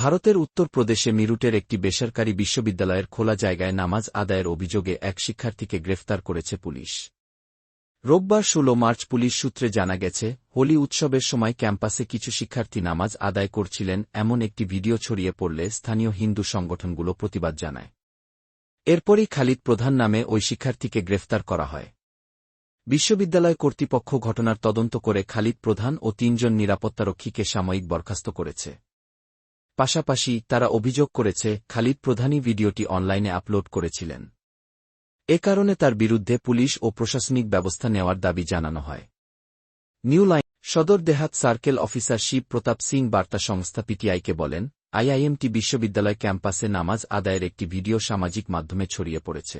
ভারতের উত্তরপ্রদেশে মিরুটের একটি বেসরকারি বিশ্ববিদ্যালয়ের খোলা জায়গায় নামাজ আদায়ের অভিযোগে এক শিক্ষার্থীকে গ্রেফতার করেছে পুলিশ। রোববার ষোলো মার্চ পুলিশ সূত্রে জানা গেছে, হোলি উৎসবের সময় ক্যাম্পাসে কিছু শিক্ষার্থী নামাজ আদায় করছিলেন এমন একটি ভিডিও ছড়িয়ে পড়লে স্থানীয় হিন্দু সংগঠনগুলো প্রতিবাদ জানায়। এরপরই খালিদ প্রধান নামে ওই শিক্ষার্থীকে গ্রেফতার করা হয়। বিশ্ববিদ্যালয় কর্তৃপক্ষ ঘটনার তদন্ত করে খালিদ প্রধান ও তিনজন নিরাপত্তারক্ষীকে সাময়িক বরখাস্ত করেছে। পাশাপাশি তারা অভিযোগ করেছে, খালিদ প্রধানই ভিডিওটি অনলাইনে আপলোড করেছিলেন। এ কারণে তার বিরুদ্ধে পুলিশ ও প্রশাসনিক ব্যবস্থা নেওয়ার দাবি জানানো হয়। New line, Sadar Dehat circle officer Shiv Pratap Singh বার্তা সংস্থা পিটিআইকে বলেন, আইআইএমটি বিশ্ববিদ্যালয় ক্যাম্পাসে নামাজ আদায়ের একটি ভিডিও সামাজিক মাধ্যমে ছড়িয়ে পড়েছে।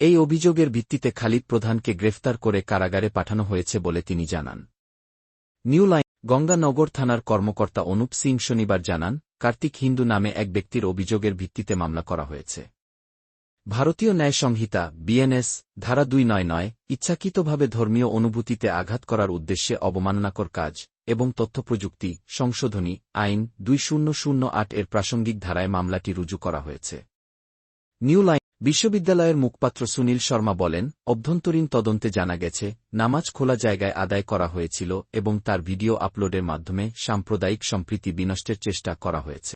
এই অভিযোগের ভিত্তিতে খালিদ প্রধানকে গ্রেফতার করে কারাগারে পাঠানো হয়েছে বলে তিনি জানান। নিউ লাইন গঙ্গানগর থানার কর্মকর্তা অনুপ সিং শনিবার জানান, কার্তিক হিন্দু নামে এক ব্যক্তির অভিযোগের ভিত্তিতে মামলা করা হয়েছে। ভারতীয় ন্যায় সংহিতা, বিএনএস, ধারা দুই নয় নয়, ইচ্ছাকৃতভাবে ধর্মীয় অনুভূতিতে আঘাত করার উদ্দেশ্যে অবমাননাকর কাজ এবং তথ্যপ্রযুক্তি, সংশোধনী, আইন দুই শূন্য শূন্য আট এর প্রাসঙ্গিক ধারায় মামলাটি রুজু করা হয়েছে। নিউ লাইন বিশ্ববিদ্যালয়ের মুখপাত্র সুনীল শর্মা বলেন, অভ্যন্তরীণ তদন্তে জানা গেছে, নামাজ খোলা জায়গায় আদায় করা হয়েছিল এবং তার ভিডিও আপলোডের মাধ্যমে সাম্প্রদায়িক সম্প্রীতি বিনষ্টের চেষ্টা করা হয়েছে।